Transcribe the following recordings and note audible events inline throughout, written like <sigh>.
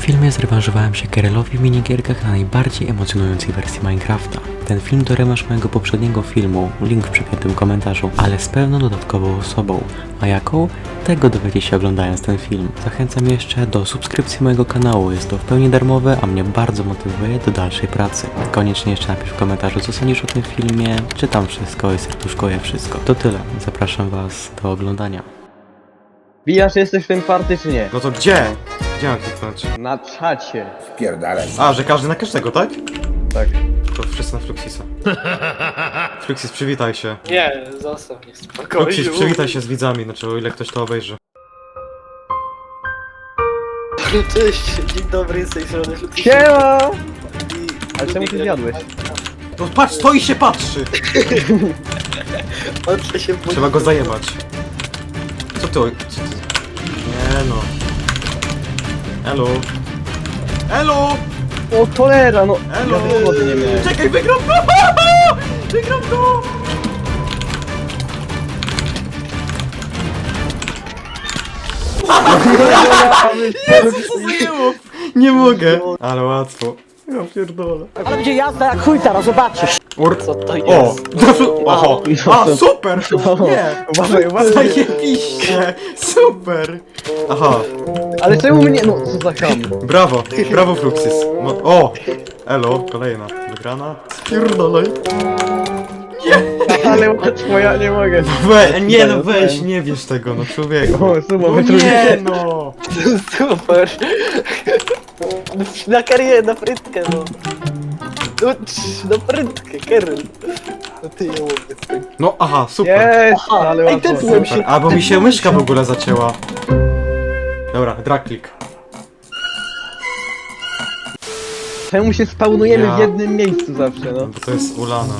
tym filmie zrewanżowałem się Kerelowi w minigierkach na najbardziej emocjonującej wersji Minecrafta. Ten film to rewanż mojego poprzedniego filmu, link w przypiętym komentarzu, ale z pewną dodatkową osobą. A jaką? Tego dowiecie się oglądając ten film. Zachęcam jeszcze do subskrypcji mojego kanału, jest to w pełni darmowe, a mnie bardzo motywuje do dalszej pracy. Koniecznie jeszcze napisz w komentarzu co sądzisz o tym filmie, czytam wszystko i serduszkuję wszystko. To tyle, zapraszam was do oglądania. Wijasz, jesteś w tym party czy nie? No to gdzie? Gdzie mam kliknąć? Na czacie. Spierdalaj. A, że każdy na każdego, tak? Tak. To wszyscy na Fluxisa. <laughs> Fluxis, przywitaj się. Nie, zostaw mnie w spokoju. Fluxis, przywitaj się z widzami, znaczy o ile ktoś to obejrzy. <laughs> Cześć, dzień dobry, z tej strony Lucy. Siema! I- Ale czemu ty zjadłeś? No patrz, stoi się patrzy! <laughs> Patrzę się po... Trzeba go zajebać. Co ty? Co ty? Nie no. Elo. Elo! O cholera, no! Elo! Ja nie miałem. Czekaj, wygram go! <laughs> Wygram go! Jezu, co zajęło? Nie mogę. Ale łatwo. Ja pierdolę. Ale będzie jazda jak chuj teraz, zobaczysz. Ur... Co to O! jest? <laughs> Oho! A, super! Nie! Uważaj, uważaj. <laughs> Zajebiście! Super! Aha, Ale czemu mnie, no co za ham? brawo! Brawo Fluxis! No, o! Elo, kolejna. Wygrana. Spierdolaj. Ale łatwo, ja nie mogę. We, nie no weź, nie wiesz tego, no człowieku. O, sumo, No nie no! Super. Na karierę, na frytkę, no. No, Na frytkę, Kerry. No ty nie mogę. No aha, super. Jest, ale Ej, łatwo. się. A bo mi się myszka w ogóle zacięła. Dobra, drag click. Czemu się spawnujemy Ja. w jednym miejscu zawsze, no? Bo to jest ulana.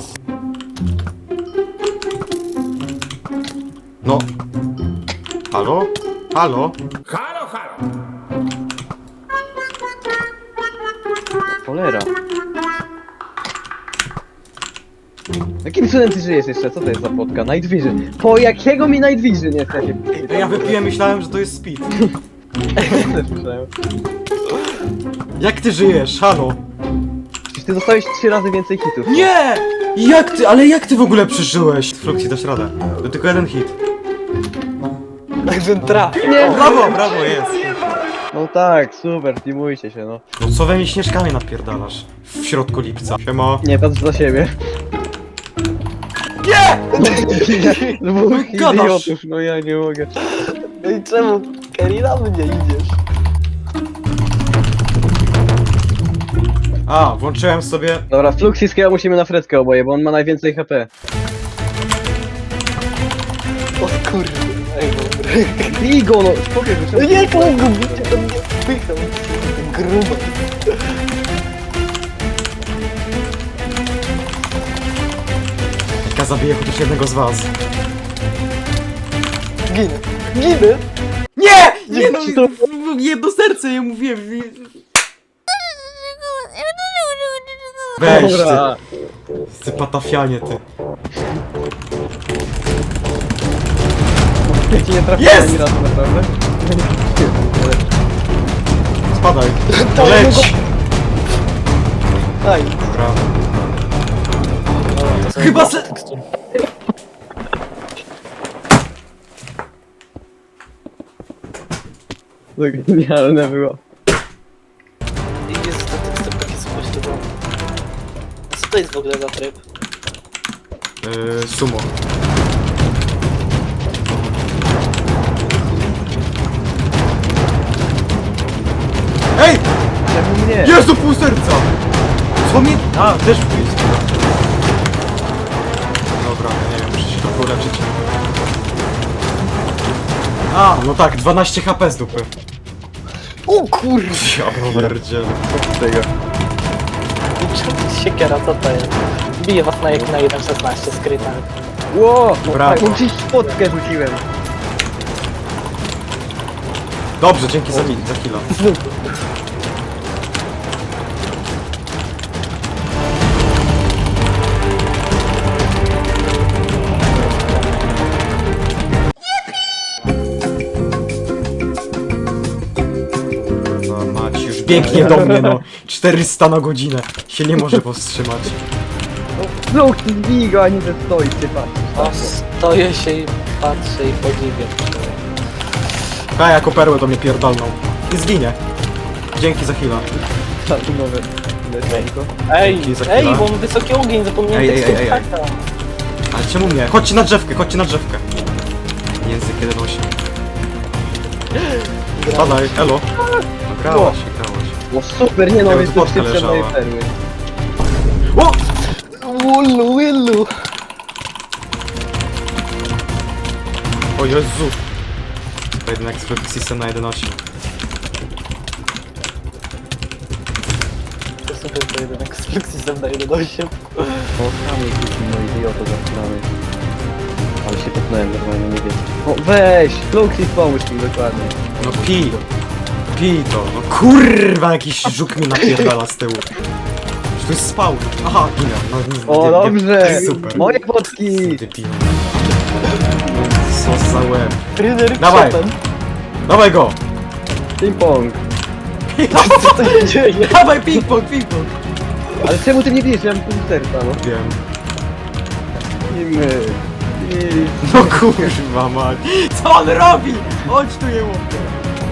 No. Halo? Halo? Halo, halo. Cholera. Jakim cudem ty żyjesz jeszcze? Co to jest za podka? Night Vision. Po jakiego mi Night Vision jest? Ja się Ej, Ja wypiłem, myślałem, że to jest speed. <laughs> Jak ty żyjesz? Halo? Przecież ty dostałeś trzy razy więcej hitów. Nie! Jak ty, ale jak ty w ogóle przeżyłeś? Fluxi, dasz radę. To tylko jeden hit. Jakbym trafił. O, brawo, brawo, jest. No tak, super, teamujcie się, no. No co we mnie śnieżkami napierdalasz? W środku lipca. Siema. Nie, patrz za siebie. Nie! <laughs> Dwóch gadasz. idiotów, no ja nie mogę. No i czemu, Kerry, na mnie idziesz? A, włączyłem sobie... Dobra, Fluxiskiego musimy na fretkę oboje, bo on ma najwięcej HP. O kurde, ej, dobry. Bij go, no, spokój, No że nie, kogo bicie, to mnie wpychał. Grubo. Ja zabiję chociaż jednego z was. Ginę. Ginę. Nie! Nie no, to- jedno serce, ja mówiłem. Weź ty, Dobra. ty patafianie ty. Ja ci nie trafiłem Jest! ani razu, naprawdę. Spadaj. <laughs> To Leć! Aj. No, są Chyba se- To genialne było. I jest to tekstur taki spuściony. A co to jest w ogóle za tryb? Yy, sumo. Ej! Czemu nie? Jezu, pół serca! Co mnie... A, też jest. Dobra, nie wiem, muszę się trochę uleczyć. A, no tak, 12 HP z dupy. O kurde! Ja pierdzielę. Tego. Siekiera, co to jest? Bije was na, jak na 1.16 skryta. Ło! No, Brawo. tak, gdzieś spotkę rzuciłem. Dobrze, dzięki za, za killa. <laughs> biegnie do mnie, no. 400 na godzinę. Się nie może powstrzymać. Flux, zbij go, a nie ze stoi się patrz. O, stoję się i patrzę i podziwiam. A jako perłę to mnie pierdolną. I zginie. Dzięki za chwilę. Lecenko. Ej, Dzięki za ej, chwilę. bo mam wysoki ogień, zapomniałem Ej, ej, ej, ej, ej. tekstu Ale czemu mnie? Chodźcie na drzewkę, chodźcie na drzewkę. Język 1.8. Spadaj, elo. No grałaś się, grałaś. No super, nie no, Jakby jest to podka szybsze od mojej leżała. perły. O! Ullu, willu. O Jezu! To jednak z System na 1.8. To sobie to jednak z Fluxisem na 1.8. O, tam jakiś no idioto zaczynamy. Ale się popnąłem normalnie, nie wiem. O, weź! Fluxis, pomóż mi dokładnie. No pi! Pi to! No kurwa, jakiś żuk mi napierdala z tyłu. Czy to jest spawn? Aha, ginę. No, O, nie, dobrze! Nie, super. Moje potki! Debil. Co za łeb. Ryder Dawaj. Chopin. Dawaj go! Ping pong! <laughs> Co to się dzieje? Dawaj ping-pong, ping-pong! Ale czemu ty nie bijesz? Ja mam pół serca, no. Wiem. I my. I... No kurwa mać. Co on robi? Chodź tu jeło.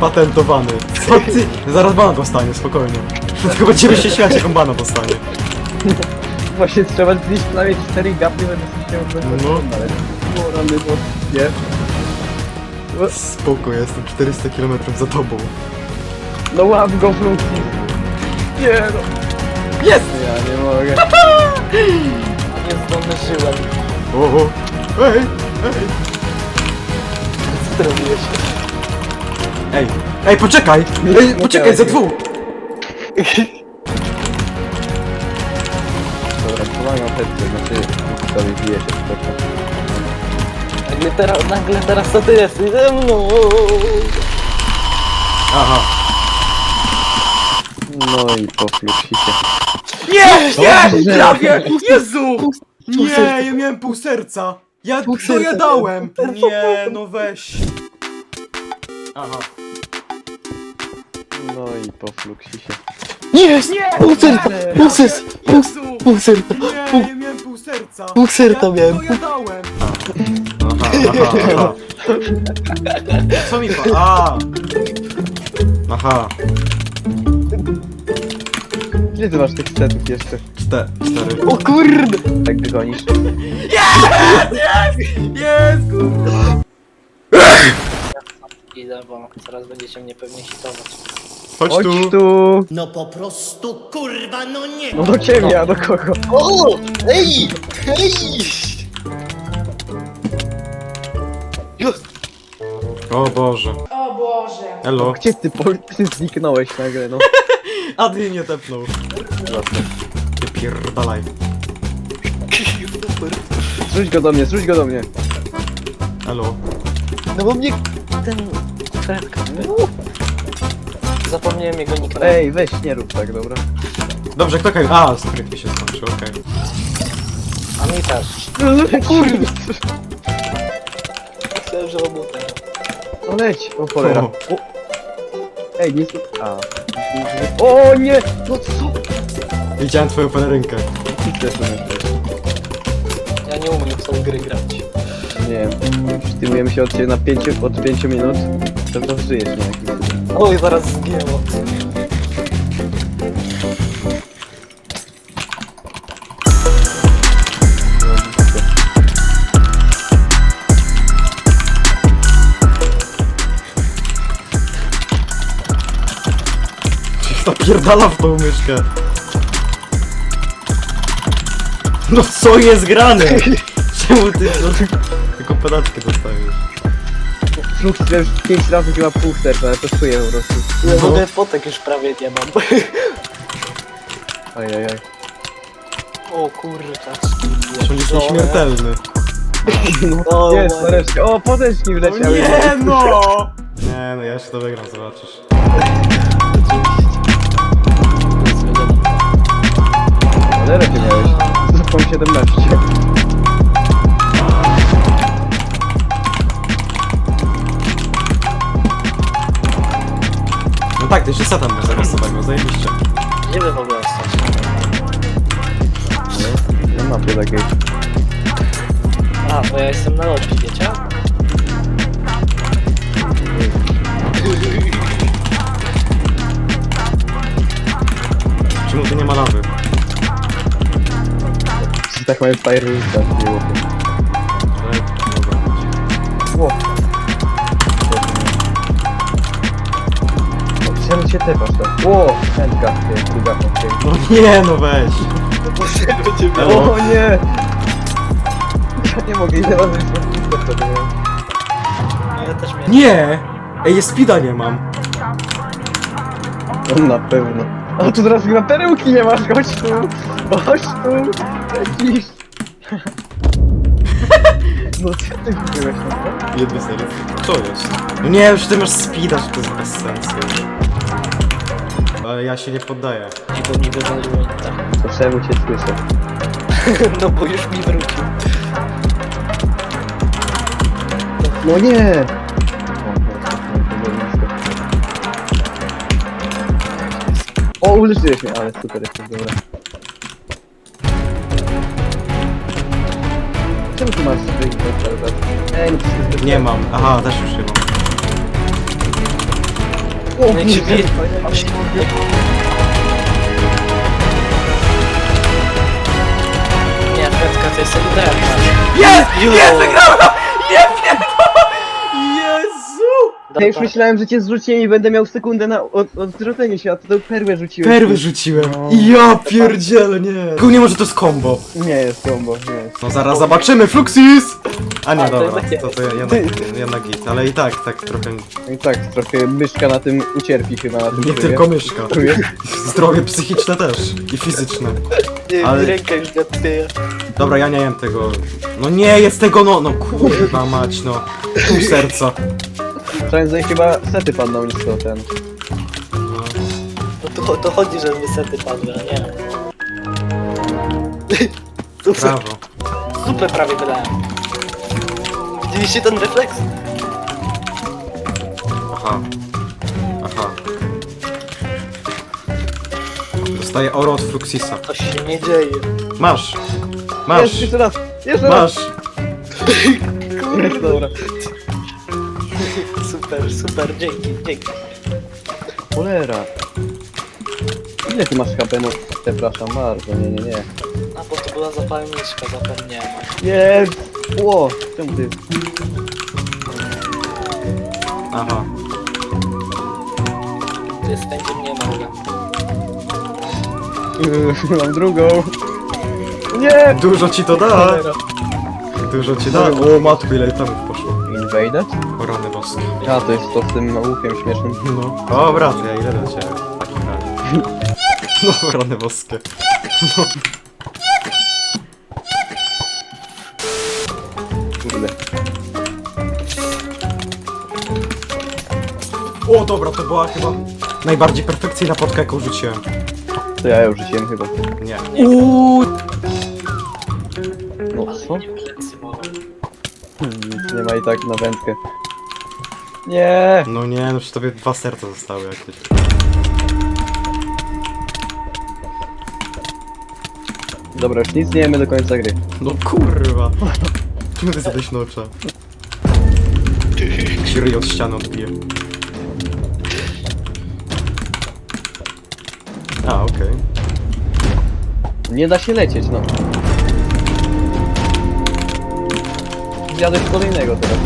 Patentowany. Co ty? Zaraz bana dostanie, spokojnie. Tylko będziemy się śmiać, jak on bana dostanie. Właśnie trzeba zjeść prawie 4 gapy, będę się. No. Ale... O, rany bot. Nie. Spoko, ja jestem 400 km za tobą. No łap go, Fluxis! Nie no. Jest! Ja nie mogę. <laughs> Nie zdążyłem. O, o. Ej, ej. Co ty robiłeś? Ej, ej, poczekaj! Ej, poczekaj, ze dwóch! Dobra, pomagam Petce, znaczy sobie bije się trochę. Nagle teraz, nagle teraz to ty jesteś ze mną. Aha. No i po Fluxisie. Nie! Nie! Prawie! Jezu! Nie, ja miałem pół serca! Ja serca. ja dałem! Nie, no weź. Aha. No i po Fluxisie. Jest! Pół serca! Pół serca! Pół, Jezu! pół serca! Nie, ja miałem pół serca! Pół serca miałem. To ja dałem! Aha, aha, aha. Co mi pa... A! Aha. Ile ty masz tych setów jeszcze? Czte, cztery. O kurde! Tak gonisz? Jest, kurwa! Idę, bo zaraz będziecie mnie pewnie hitować. Chodź Chodź tu. tu! No po prostu kurwa, no nie. No do ciebie, a do kogo? O! Ej! Ej! Już! O Boże. O Boże. Elo. Gdzie ty, po... ty zniknąłeś nagle, no? <laughs> A ty nie tepnął. Ty pierdalaj. Zrzuć go do mnie, zrzuć go do mnie. Elo. No bo mnie ten... Zapomniałem jego nickname. Ej, weź, nie rób tak, dobra? Dobrze, kto kaj... A, skryt mi się skończył, okej. A mi też. Kurde! Myślałem, że obutek. No leć, o cholera. O. O. Ej, nie... A. O nie! No co? Widziałem twoją pelerynkę. Ty Ja nie umiem w tą gry grać. Nie wiem. Przytymujemy się od ciebie na 5 od 5 minut. To to żyjesz na jakimś... Oj, zaraz zgięło. <laughs> Napierdala w tą myszkę. No co jest grane? <laughs> Czemu ty no, tylko podatki dostajesz? Flux ja już 5 razy chyba pół serca, ale to czuję po prostu. No. w ogóle fotek już prawie nie mam. Ajajaj. O kurczę. Czy on jest nieśmiertelny? O, Jest, ładnie. nareszcie. O, podeczki O wleciały. nie no! Nie no, ja jeszcze to wygram, zobaczysz. Zero ty miałeś. Zupą 17. tak, faktycznie co tam można losować, no zajebiście. Nie wiem w ogóle stać. Nie mapy takiej. A, bo ja jestem na lobby, wiecie? Czemu tu nie ma lawy? Tak mają nie było. Czekaj, dobra. Ło. Czemu się tepasz tam? Ło, chętka, ty, druga chętka. No nie, no weź. Elo. O nie! Ja nie mogę, ile razy się to nie Ja też miałem. Nie! Ej, jest speeda nie mam. No na pewno. A tu teraz chyba perełki nie masz, chodź tu! Chodź tu! Jakiś... <laughs> No co ty byłeś na to? Jedno serio. Co jest? No nie, już ty masz speeda, że to jest bez sensu. Ale ja się nie poddaję. Niego mi wywaliło i tak. To czemu cię słyszę? <laughs> No bo już mi wrócił. No nie! O, uleczyłeś mnie, ale super jesteś, dobra. Czemu tu masz swój? Ej, no przecież jest Nie mam. Aha, też już nie mam. O, się fajnie. Nie, Fredka to jest solidarna. Jest! Jo! Jest! Wygrałem! Nie wiem! Jezu! Ja już myślałem, że cię zrzuciłem i będę miał sekundę na od, odwrócenie się, a ty tą perłę rzuciłeś. Perły rzuciłem. No. Ja pierdzielę, nie. Tylko nie może to jest combo. Nie jest kombo, nie jest. No zaraz zobaczymy, Fluxis! A nie, A, to dobra, jednak to, to jednak, jednak git, ale i tak, tak trochę No I tak, trochę myszka na tym ucierpi chyba na tym nie trybie. tylko myszka. Czuję. Zdrowie psychiczne też i fizyczne. Nie, Ale- ręka już gatwieje. Dobra, ja nie jem tego. No nie, jest tego no, no kurwa mać, no. Pół serca. Prędzej chyba sety padną niż to ten. No. No to, to chodzi, że wysety padły, a nie. Super, Brawo. super prawie wylałem. Widzieliście ten refleks? Aha. Aha. Dostaję oro od Fluxisa. To się nie dzieje. Masz. Masz. jeszcze raz! Jeszcze raz! Masz. Jest, dobra. Super, super, dzięki, dzięki. Cholera. Ile ty masz HP? No, przepraszam bardzo, nie, nie, nie. A bo to była zapalniczka, zapomniałem. Jest! Ło! Czemu ty? Aha. To jest ten, gdzie mnie mogę. Mam drugą. Nie! Dużo ci to da. Dużo ci da. O matku, ile tam poszło. Invaded? O rany boskie. A, to jest to z tym łukiem śmiesznym. No. Dobra, to ja idę do ciebie. No, rany boskie. Kurde. O, dobra, to była chyba najbardziej perfekcyjna potka, jaką rzuciłem. To ja ją rzuciłem chyba. Nie. Uuu, No co? bolą. Nic nie ma i tak na wędkę. Nie! No nie, no przy tobie dwa serca zostały jakieś. Dobra, już nic nie jemy do końca gry. No kurwa. Czemu ty zadać nocza? Ci ryj od ściany odbije. A, okej. Nie da się lecieć, no. Zjadłeś kolejnego teraz.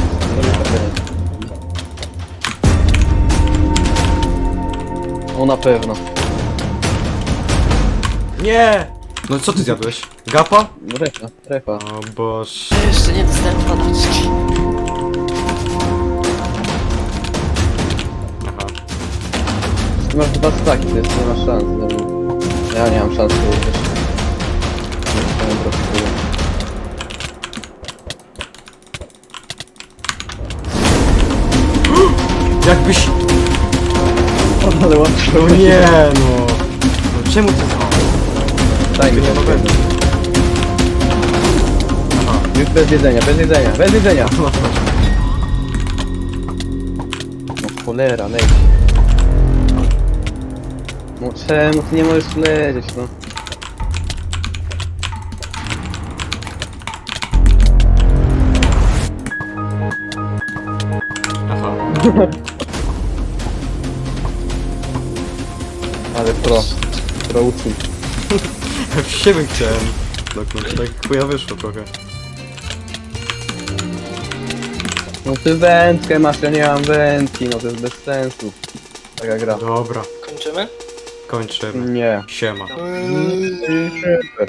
O na pewno. Nie! No co ty zjadłeś? Gapa? No refa, refa. O boż. Jeszcze nie dostałem padaczki. Aha. Ty masz dwa staki, to jest nie masz szans. No. Ja nie mam szans również. Nie po prostu. Jakbyś... Ale łatwo. No nie no. no czemu ty... Daj mi to. Aha. Już bez jedzenia, bez jedzenia, bez jedzenia. No, cholera, leć. No czemu ty nie możesz lecieć, no? Aha. Ale pro. Pro uczyń. W siebie chciałem doknąć, tak chuja wyszło trochę. No ty wędkę masz, ja nie mam wędki, no to jest bez sensu. Taka gra. Dobra, Kończymy? kończymy. Nie. Siema. Super.